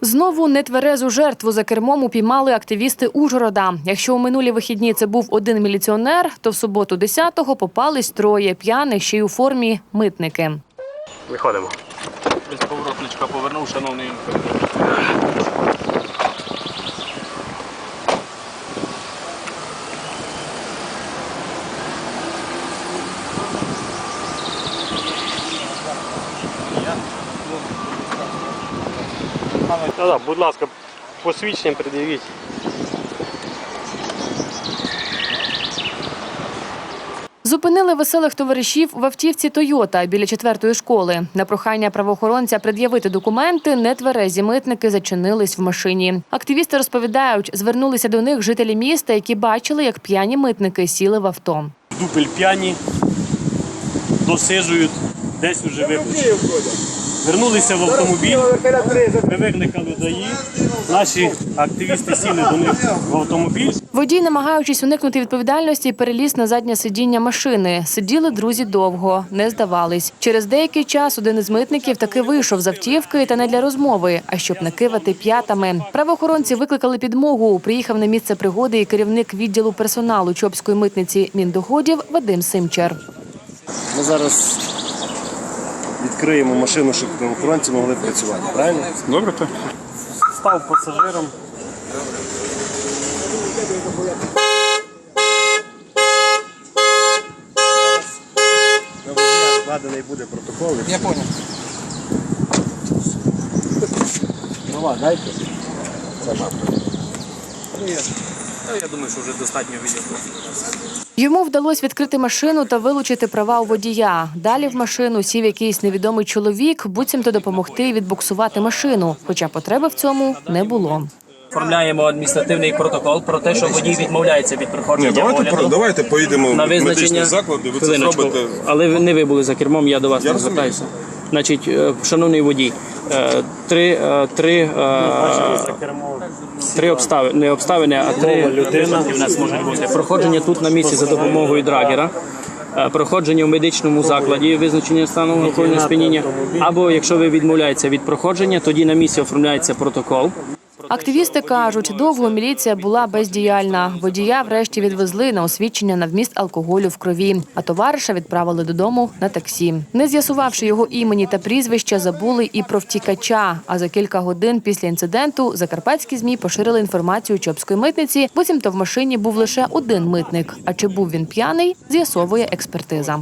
Знову нетверезу жертву за кермом упіймали активісти Ужгорода. Якщо у минулі вихідні це був один міліціонер, то в суботу 10-го попались троє п'яних ще й у формі митники. Виходимо. Без поворотничка повернув, шановний. Ну, да, будь ласка, посвідчення пред'явіть. Зупинили веселих товаришів в автівці Тойота біля четвертої школи. На прохання правоохоронця пред'явити документи, нетверезі митники зачинились в машині. Активісти розповідають, звернулися до них жителі міста, які бачили, як п'яні митники сіли в авто. Дупель п'яні, досижують, десь уже випущені. Вернулися в автомобіль, ми викликали ДАІ. Наші активісти сіли до них в автомобіль. Водій, намагаючись уникнути відповідальності, переліз на заднє сидіння машини. Сиділи друзі довго, не здавались. Через деякий час один із митників таки вийшов з автівки та не для розмови, а щоб накивати п'ятами. Правоохоронці викликали підмогу. Приїхав на місце пригоди і керівник відділу персоналу Чопської митниці міндоходів Вадим Симчар. Ми зараз відкриємо машину, щоб правоохоронці могли працювати. Правильно? Добре, так. Став пасажиром. На водія складений буде протокол. Я понял. Права, дайте. Я думаю, що вже достатньо відео. Йому вдалося відкрити машину та вилучити права у водія. Далі в машину сів якийсь невідомий чоловік, буцімто допомогти відбуксувати машину. Хоча потреби в цьому не було. Оформляємо адміністративний протокол про те, що водій відмовляється від проходження Ні, давайте, огляду про- давайте поїдемо на в медичні визначення заклади, ви це зробите. Але ви- не ви були за кермом, я до вас Я не звертаюся. Значить, е, шановний водій, е, три, е, три, е, За кермо. Три обставини, не обставини, а три людина в нас може бути. Проходження тут на місці за допомогою драгера. е, Проходження в медичному закладі, визначення стану алкогольного сп'яніння. Або якщо ви відмовляєтеся від проходження, тоді на місці оформляється протокол. Активісти кажуть, довго міліція була бездіяльна. Водія врешті відвезли на освідчення на вміст алкоголю в крові, а товариша відправили додому на таксі. Не з'ясувавши його імені та прізвища, забули і про втікача. А за кілька годин після інциденту закарпатські змі поширили інформацію Чопської митниці. Буцімто в машині був лише один митник. А чи був він п'яний, з'ясовує експертиза.